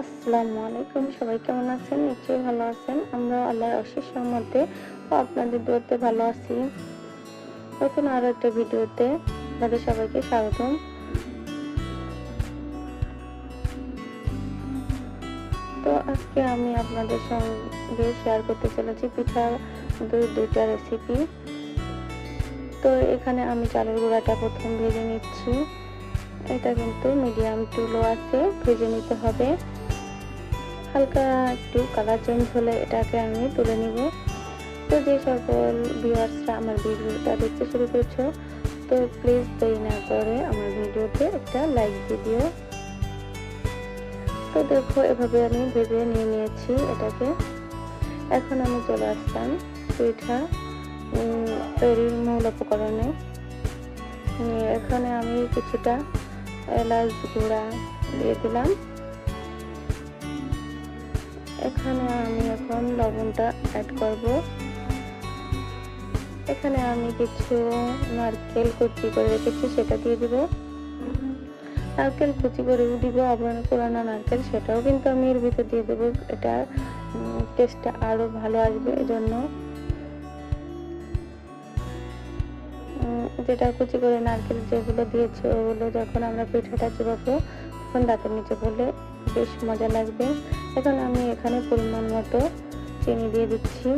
আসসালামু আলাইকুম। সবাই কেমন আছেন? নিশ্চয়ই ভালো আছেন। আমরা আল্লাহর অশেষ মধ্যে ও আপনাদের দোয়াতে ভালো আছি। নতুন আরও একটা ভিডিওতে আপনাদের সবাইকে স্বাগতম। তো আজকে আমি আপনাদের সঙ্গে শেয়ার করতে চলেছি পিঠা দুই দুইটা রেসিপি তো এখানে আমি চালের গুঁড়াটা প্রথম ভেজে নিচ্ছি। এটা কিন্তু মিডিয়াম টু লো আছে। ভেজে নিতে হবে। হালকা একটু কালার চেঞ্জ হলে এটাকে আমি তুলে নিব। তো যে সকল ভিউয়ার্সরা আমার ভিডিওটা দেখতে শুরু করছ, তো প্লিজ দেরি না করে আমার ভিডিওতে একটা লাইক দিয়ে দিও। তো দেখো, এভাবে আমি ভেজে নিয়ে নিয়েছি এটাকে। এখন আমি চলে আসলাম পিঠা তৈরির মূল উপকরণে। এখানে আমি কিছুটা এলাচ গুঁড়া দিয়ে দিলাম। এখানে আমি এখন লবণটা অ্যাড করব। এখানে আমি কিছু নারকেল কুচি করে রেখেছি, সেটা দিয়ে দিব। নারকেল কুচি করে দিব, আবার পুরানো নারকেল, সেটাও কিন্তু আমি এর ভিতরে দিয়ে দেবো। এটা টেস্টটা আরও ভালো আসবে এজন্য। যেটা কুচি করে নারকেল যেগুলো দিয়েছে, ওগুলো যখন আমরা পিঠাটা চিবাবো, তখন দাঁতের নিচে পড়লে বেশ মজা লাগবে। এখন আমি এখানে পরিমাণ মতো চিনি দিয়ে দিচ্ছি।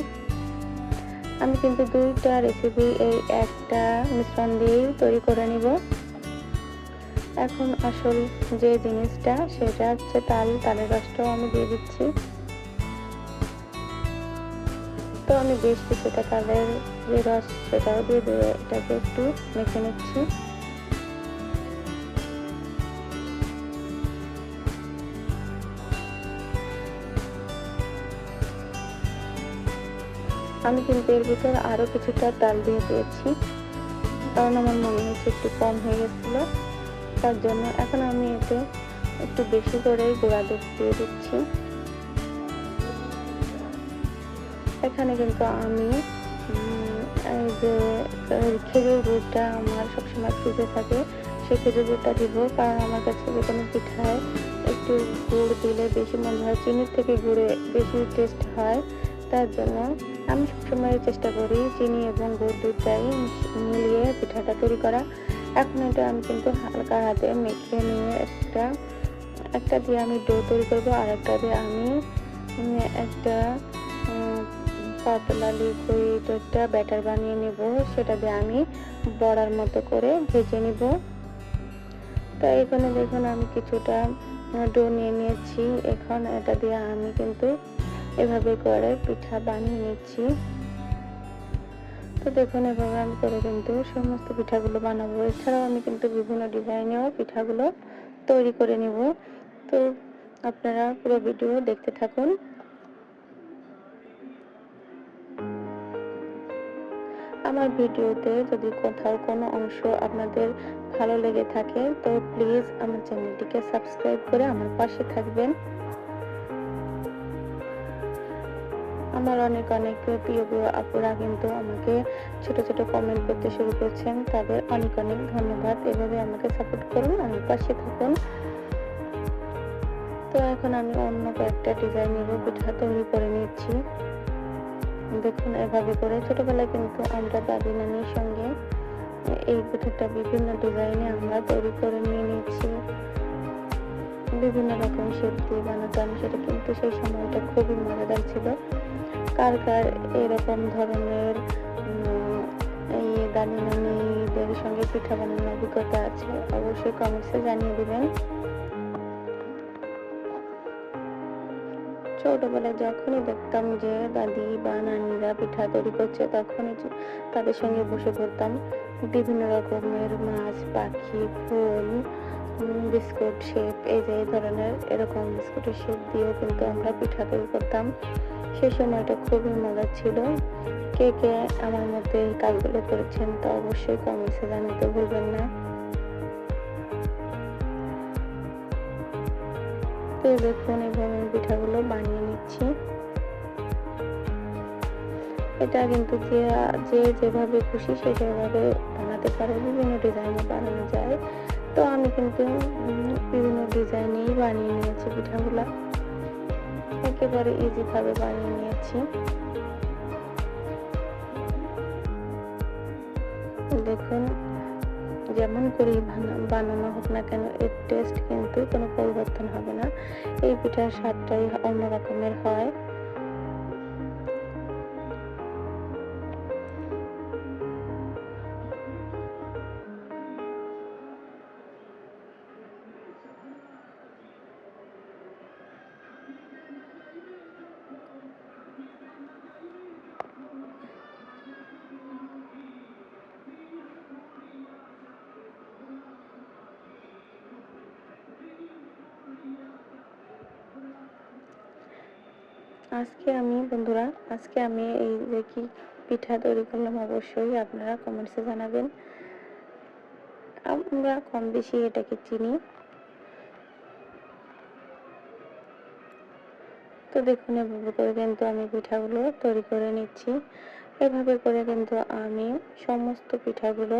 আমি কিন্তু দুইটা রেসিপি এই একটা মিশ্রণ দিয়েই তৈরি করে নিব। এখন আসল যে জিনিসটা সেটা হচ্ছে তাল, তালের রসটাও আমি দিয়ে দিচ্ছি। তো আমি বেশ কিছুটা তালের যে রস সেটাও দিয়ে দিয়ে এটাকে একটু মেখে নিচ্ছি। আমি কিন্তু এর ভিতরে আরও কিছুটা তাল দিয়ে দিয়েছি। কারণ আমার মনে হচ্ছে একটু কম হয়ে গেছিল। তার জন্য এখন আমি এতে একটু বেশি করে গুঁড়া দুধ দিয়ে দিচ্ছি। এখানে কিন্তু আমি এই যে খেজুর গুড়টা আমার সবসময় ফ্রিজে থাকে, সেই খেজুর গুড়টা দিব। কারণ আমার কাছে যে কোনো পিঠায় একটু গুড় দিলে বেশি মনে হয়, চিনির থেকে গুড়ে বেশি টেস্ট হয়। তার জন্য আমি সবসময় চেষ্টা করি চিনি এবং গুড় দুধটাই মিলিয়ে পিঠাটা তৈরি করা। এখন এটা আমি কিন্তু হালকা হাতে মেখে নিয়ে একটা একটা দিয়ে আমি ডো তৈরি করব আর একটা দিয়ে আমি একটা পাতলা লিকুইড একটা ব্যাটার বানিয়ে নেব। সেটা দিয়ে আমি বড়ার মতো করে ভেজে নিব। তো এখানে দেখুন আমি কিছুটা ডো নিয়ে নিয়েছি। এখন এটা দিয়ে আমি কিন্তু এভাবে করে পিঠা বানিয়ে নিচ্ছি। তো দেখুন, এভাবে আমি করে কিন্তু সমস্ত পিঠাগুলো বানাবো। এছাড়াও আমি কিন্তু বিভিন্ন ডিজাইনেও পিঠাগুলো তৈরি করে নিব। তো আপনারা পুরো ভিডিও দেখতে থাকুন। আমার ভিডিওতে যদি কোথাও কোনো অংশ আপনাদের ভালো লেগে থাকে, তো প্লিজ আমার চ্যানেলটিকে সাবস্ক্রাইব করে আমার পাশে থাকবেন। আমার অনেক অনেক প্রিয় প্রিয় আপুরা কিন্তু আমাকে ছোট ছোট কমেন্ট করতে শুরু করছেন। তাদের অনেক অনেক ধন্যবাদ। এভাবে আমাকে সাপোর্ট করুন আমার পাশে থাকুন। তো এখন আমি অন্য কয়েকটা ডিজাইন নিব, পিঠা তৈরি করে নিচ্ছি। দেখুন, এভাবে করে ছোটবেলায় কিন্তু আমরা দাদি নানির সঙ্গে এই পিঠাটা বিভিন্ন ডিজাইনে আমরা তৈরি করে নিয়ে নিচ্ছি বিভিন্ন রকম শেপ দিয়ে বানাতাম, সেটা কিন্তু সেই সময়টা খুবই মজাদার ছিল। কার কার এরকম ধরনের এই দানি নানিদের সঙ্গে পিঠা বানানোর অভিজ্ঞতা আছে, অবশ্যই কমেন্টসে জানিয়ে দেবেন। ছোটবেলায় যখনই দেখতাম যে দাদি বা নানিরা পিঠা তৈরি করছে, তখনই তাদের সঙ্গে বসে পড়তাম। বিভিন্ন রকমের মাছ, পাখি, ফুল বিস্কুট শেপ এই যে ধরনের এরকম বিস্কুটের শেপ দিয়েও কিন্তু আমরা পিঠা তৈরি করতাম। সেই সময়টা খুবই মজা ছিল। কে কে আমার মধ্যে এই কাজগুলো করেছেন তা অবশ্যই কমেন্টসে জানাতে ভুলবেন না। তো দেখুন এভাবে পিঠাগুলো বানিয়ে নিচ্ছি। এটা কিন্তু যে যে যেভাবে খুশি সে সেভাবে বানাতে পারে, বিভিন্ন ডিজাইনে বানানো যায়। তো আমি কিন্তু বিভিন্ন ডিজাইনেই বানিয়ে নিয়েছি পিঠাগুলা। একেবারে ইজিভাবে বানিয়ে নিয়েছি। দেখুন, যেমন করেই বানানো হোক না কেন, এর টেস্ট কিন্তু কোনো পরিবর্তন হবে না। এই পিঠার স্বাদটাই অন্যরকমের হয়। আজকে আমি, বন্ধুরা, আজকে আমি এই যে কি পিঠা তৈরি করলাম, অবশ্যই আপনারা কমেন্টসে জানাবেন। আমরা কম বেশি এটাকে চিনি। তো দেখুন, এভাবে করে কিন্তু আমি পিঠাগুলো তৈরি করে নিচ্ছি। এভাবে করে কিন্তু আমি সমস্ত পিঠাগুলো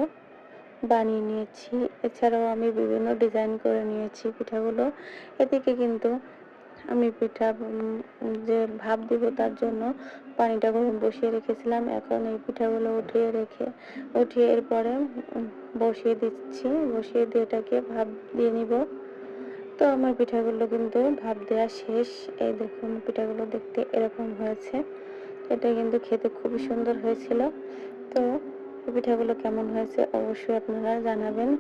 বানিয়ে নিয়েছি। এছাড়াও আমি বিভিন্ন ডিজাইন করে নিয়েছি পিঠাগুলো। এদিকে কিন্তু আমি পিঠা যে ভাপ দিব তার জন্য পানিটা গরম বসিয়ে রেখেছিলাম। এখন এই পিঠাগুলো উঠিয়ে রেখে, উঠিয়ে এরপরে বসিয়ে দিচ্ছি। বসিয়ে দিয়ে এটাকে ভাপ দিয়ে নিব। তো আমার পিঠাগুলো কিন্তু ভাপ দেওয়া শেষ। এই দেখুন পিঠাগুলো দেখতে এরকম হয়েছে। এটা কিন্তু খেতে খুবই সুন্দর হয়েছিল। তো পিঠাগুলো কেমন হয়েছে অবশ্যই আপনারা জানাবেন।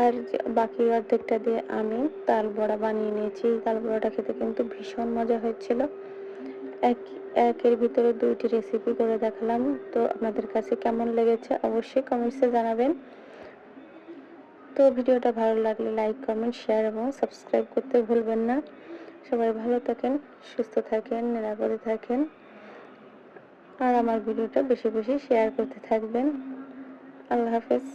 আর বাকি অর্ধেকটা দিয়ে আমি তাল বড়া বানিয়ে নিয়েছি। তাল বড়াটা খেতে কিন্তু ভীষণ মজা হয়েছিল। এক, একের ভিতরে দুইটি রেসিপি করে দেখালাম। তো আপনাদের কাছে কেমন লেগেছে অবশ্যই কমেন্টসে জানাবেন। তো ভিডিওটা ভালো লাগলে লাইক কমেন্ট শেয়ার এবং সাবস্ক্রাইব করতে ভুলবেন না। সবাই ভালো থাকেন, সুস্থ থাকেন, নিরাপদে থাকেন। আর আমার ভিডিওটা বেশি বেশি শেয়ার করতে থাকবেন। আল্লাহ হাফেজ।